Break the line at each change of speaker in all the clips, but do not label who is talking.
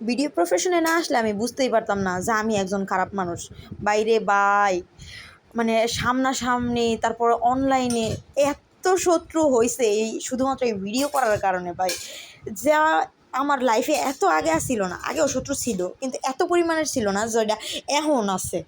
Video প্রফেশনে না আসলে আমি বুঝতেই পারতাম না যে আমি একজন খারাপ মানুষ। বাইরে বাই মানে সামনাসামনি, তারপর অনলাইনে এত শত্রু হয়েছে এই শুধুমাত্র এই ভিডিও করার কারণে ভাই। যা আমার লাইফে এত আগে আসছিল না। আগেও শত্রু ছিল, কিন্তু এত পরিমাণের ছিল না যেটা এখন আছে।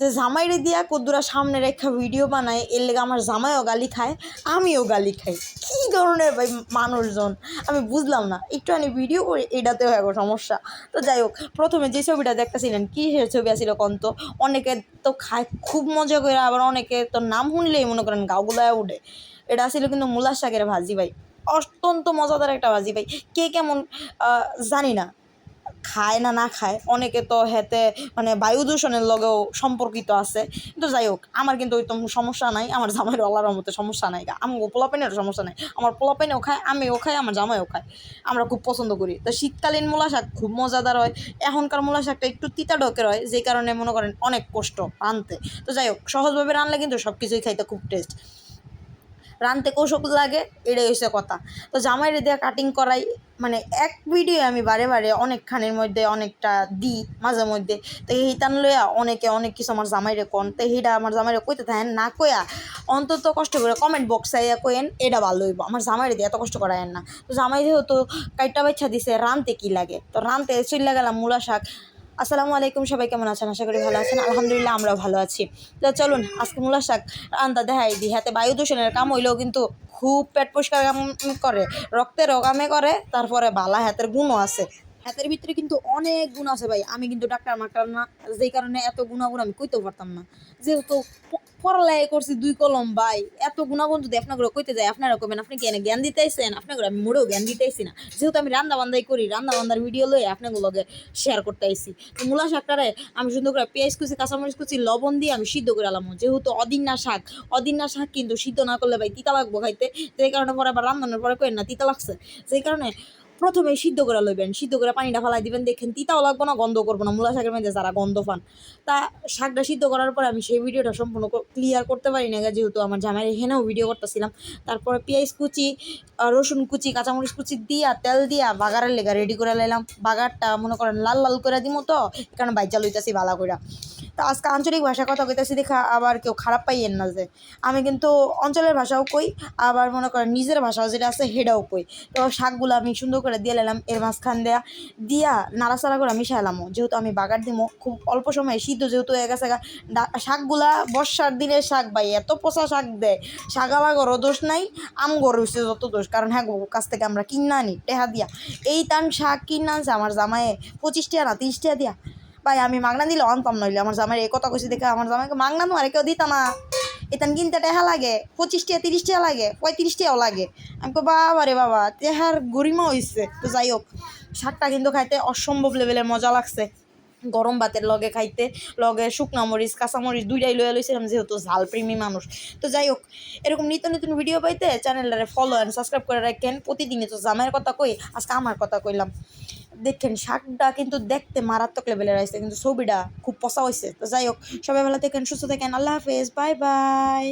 যে জামাইরে দিয়া কদ্দুরা সামনে রেখা ভিডিও বানায়, এর লেগে আমার জামাইও গালি খায়, আমিও গালি খাই। কী ধরনের ভাই মানুষজন? আমি বুঝলাম না। একটু আমি ভিডিও করি এটাতেও এখন সমস্যা। তো যাই হোক, প্রথমে যে ছবিটা দেখতেছিলেন সে ছবি আছিল কন্ত? অনেকে তো খায়, খুব মজা করে, আবার অনেকে তো নাম শুনলেই মনে করেন গাওগুলায় উঠে। এটা ছিল কিন্তু মূলার শাকের ভাজি ভাই। অত্যন্ত মজাদার একটা ভাজি ভাই। কে কেমন জানি না। খায় না না খায়, অনেকে তো হেতে মানে বায়ু দূষণের লগেও সম্পর্কিত আছে। কিন্তু যাই হোক, আমার কিন্তু ওই তো সমস্যা নাই, আমার জামাইয়ের আল্লাহর মতো সমস্যা নাই আমার পোলাপাইনের সমস্যা নাই। আমার পোলাপাইনেও খায়, আমিও খাই, আমার জামাইও খায়। আমরা খুব পছন্দ করি। তো শীতকালীন মূলা শাক খুব মজাদার হয়। এখনকার মূলা শাকটা একটু তিতা ডকের হয় যে কারণে মনে করেন অনেক কষ্ট রানতে তো যাই হোক, সহজভাবে রানলে কিন্তু সব কিছুই খাইতে খুব টেস্ট রানতে কৌশল লাগে, এটাই হচ্ছে কথা। তো জামাইরে দিয়ে কাটিং করাই মানে এক ভিডিও আমি বারে বারে অনেকখানের মধ্যে অনেকটা দিই মাঝে মধ্যে। তো এইটান লইয়া অনেকে অনেক কিছু আমার জামাইরে কন। তো এইটা আমার জামাইরে কইতে থাকেন, না কইয়া অন্তত কষ্ট করে কমেন্ট বক্স আইয়া কইেন এটা ভালো হইব। আমার জামাইরে দিয়ে এত কষ্ট করায়েন না। তো জামাই যেহেতু কাইটা বাচ্চা দিছে, রানতে কি লাগে? তো রানতে চলে গেলাম মূলা শাক। আসসালামু আলাইকুম, সবাই কেমন আছেন? আশা করি ভালো আছেন। আলহামদুলিল্লাহ, আমরাও ভালো আছি। তো চলুন, আজকে মূলা শাক রান্তা দেখাই দিই। হাতে বায়ু দূষণের কাম হইলেও কিন্তু খুব পেট পরিষ্কার কাম করে রক্তের রোগামে করে, তারপরে বালা, হাতের গুণও আছে। হাতের ভিতরে কিন্তু অনেক গুণ আছে ভাই। আমি কিন্তু ডাক্তার মাক্তার না, যেই কারণে এত গুণাগুণ আমি কইতেও পারতাম না। যেহেতু পড়ালেখা করছি দুই কলম, ভাই, এত গুণাগুণ যদি আপনার কইতে যায় আপনারা কবেন আপনি কেন জ্ঞান দিতেছেন আপনার আমি মোড়েও জ্ঞান দিতেছি না। যেহেতু আমি রান্না বান্ধাই করি রান্না বান্ধার ভিডিও লয়ে আপনাগুলোকে শেয়ার করতে আইছি। তো মূলা শাকটারে আমি সুন্দর করে পেঁয়াজ কুচি, কাঁচামরিচ কুচি, লবণ দিয়ে আমি সিদ্ধ করে আলাম। যেহেতু অদিন্না শাক অদিন্না শাক কিন্তু সিদ্ধ না করলে ভাই তিতা লাগবো খাইতে। যেই কারণে পরে আবার রান্নানোর পরে করেন না, তিতা লাগছে। যেই কারণে প্রথমে সিদ্ধ করে লইবেন, সিদ্ধ করে পানিটা ফালাই দিবেন, দেখেন তিতাও লাগবো না গন্ধ করব না, মূলা শাকের মধ্যে যারা গন্ধ পান। তা শাকটা সিদ্ধ করার পরে আমি সেই ভিডিওটা সম্পূর্ণ ক্লিয়ার করতে পারি না যেহেতু আমার জামাইয়ের এখানেও ভিডিও করতেছিলাম। তারপরে পেঁয়াজ কুচি রসুন কুচি, কাঁচামরিচ কুচি দিয়া, তেল দিয়া বাগারের লেগা রেডি করে লাইলাম। বাগারটা মনে করেন লাল লাল করে দিমো তো, এখানে বাইচা লইতেছি ভালো করে তা আজকে আঞ্চলিক ভাষা কথা কইতেছি দেখা আবার কেউ খারাপ পাইয়েন না যে। আমি কিন্তু অঞ্চলের ভাষাও কই, আবার মনে করেন নিজের ভাষাও যেটা আছে হেডাও কই। তো শাকগুলো আমি সুন্দর করে দিয়ে লাইলাম এর মাঝখান দেয়া। দিয়া নাড়াচাড়া করে মিশাইলামও যেহেতু আমি বাগার দিমো, খুব অল্প সময়ে সিদ্ধ যেহেতু হয়ে গেছে শাকগুলা বর্ষার দিনের শাক ভাই, এত পচা শাক দেয় শাকালাগরও দোষ নাই, আম গরু হচ্ছে যত দোষ, কারণ হ্যাঁ কাছ থেকে আমরা কিনা আনি, টেহা দিয়া। এই টান শাক কিনা আনছে আমার জামায়ে পঁচিশ টাকা না, তিরিশ টাকা দিয়া। ভাই আমি মাগনা দিলে আনতাম নইলে। আমার জামাই এই কথা কইছে দেখে আমার জামাইকে মাগনা আর কেউ দিতাম না। এতান কিনতে টেহা লাগে পঁচিশ টিয়া তিরিশ টিয়া লাগে পঁয়ত্রিশ টিয়াও লাগে। আমি কো বাবা রে বাবা, তেহার গরিমা হইছে। তো যাই হোক, শাকটা কিন্তু খাইতে অসম্ভব লেভেলের মজা লাগছে। গরম ভাতের লগে খাইতে, লগে শুকনা মরিচ, কাঁচা মরিচ দুইটাই লয়ে লইছিলাম যেহেতু ঝাল প্রেমী মানুষ। তো যাই হোক, এরকম নিত্য নতুন ভিডিও পাইতে চ্যানেলটারে ফলো অ্যান্ড সাবস্ক্রাইব করে রাখেন। প্রতিদিনই তো জামাইয়ের কথা কই, আজকে আমার কথা কইলাম। দেখেন, শাকটা কিন্তু দেখতে মারাত্মক লেভেলের আসছে, কিন্তু ছবিটা খুব পচা হয়েছে তো যাই হোক, সবাই ভালো থাকেন, সুস্থ থাকেন, আল্লাহ হাফেজ বাই বাই